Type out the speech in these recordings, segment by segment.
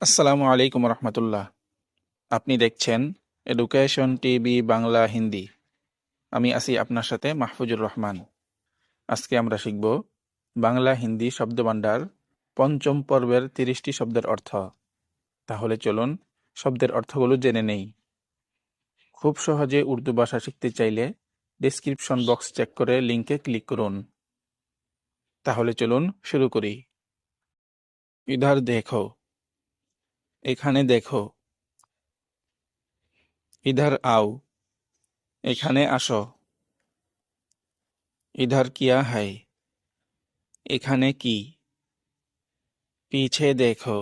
আসসালামু আলাইকুম রহমতুল্লাহ। আপনি দেখছেন এডুকেশন টিভি বাংলা হিন্দি। আমি আছি আপনার সাথে মাহফুজুর রহমান। আজকে আমরা শিখব বাংলা হিন্দি শব্দভাণ্ডার পঞ্চম পর্বের তিরিশটি শব্দের অর্থ। তাহলে চলুন শব্দের অর্থগুলো জেনে নেই। খুব সহজে উর্দু ভাষা শিখতে চাইলে ডিসক্রিপশন বক্স চেক করে লিঙ্কে ক্লিক করুন। তাহলে চলুন শুরু করি। ইধার দেখো। এখানে দেখো ইধার আও এখানে আসো ইধার কিয়া হাই এখানে কি পিছে দেখো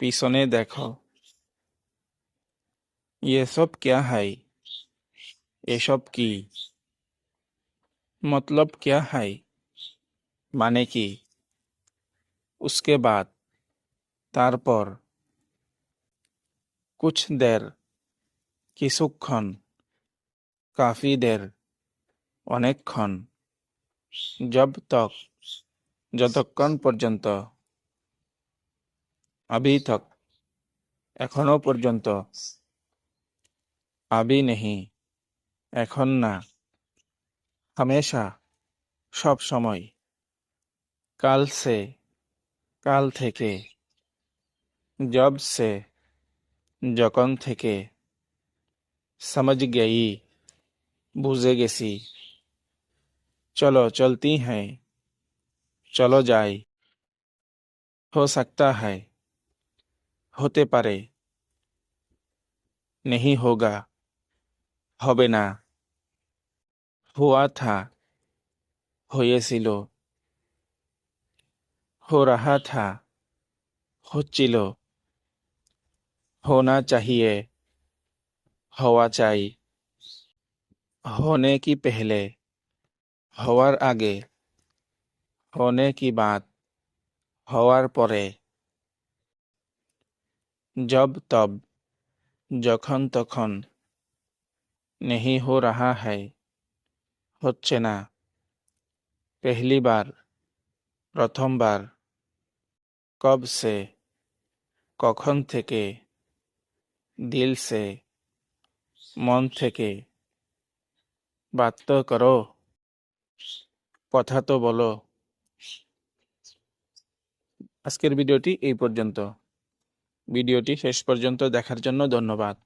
পিছনে দেখো ये सब क्या है এসব কি मतलब क्या है মানে কি उसके बाद তারপর, কুছ দের কিছুক্ষণ কাফিদের অনেকক্ষণ জব তক, যতক্ষণ পর্যন্ত আবিথক এখনও পর্যন্ত, আবি নেহি, এখন না, হামেশা, সব সময়, কাল সে, কাল থেকে जब से जकन थे के समझ गई, बुझे गेसी। चलो, चलती हैं। चलो जाए हो सकता है, होते पारे। नहीं होगा, होबे ना। हुआ था, होये हो रहा था, हो चिलो। होना चाहिए হওয়া চাই होने की पहले হওয়ার আগে होने की बात হওয়ার পরে जब तब যখন তখন नहीं हो रहा है হচ্ছে না पहली बार প্রথমবার কব সে কখন থেকে দিল সে মন থেকে বাত তো করো। কথা তো বলো। আজকের ভিডিওটি এই পর্যন্ত। ভিডিওটি শেষ পর্যন্ত দেখার জন্য ধন্যবাদ।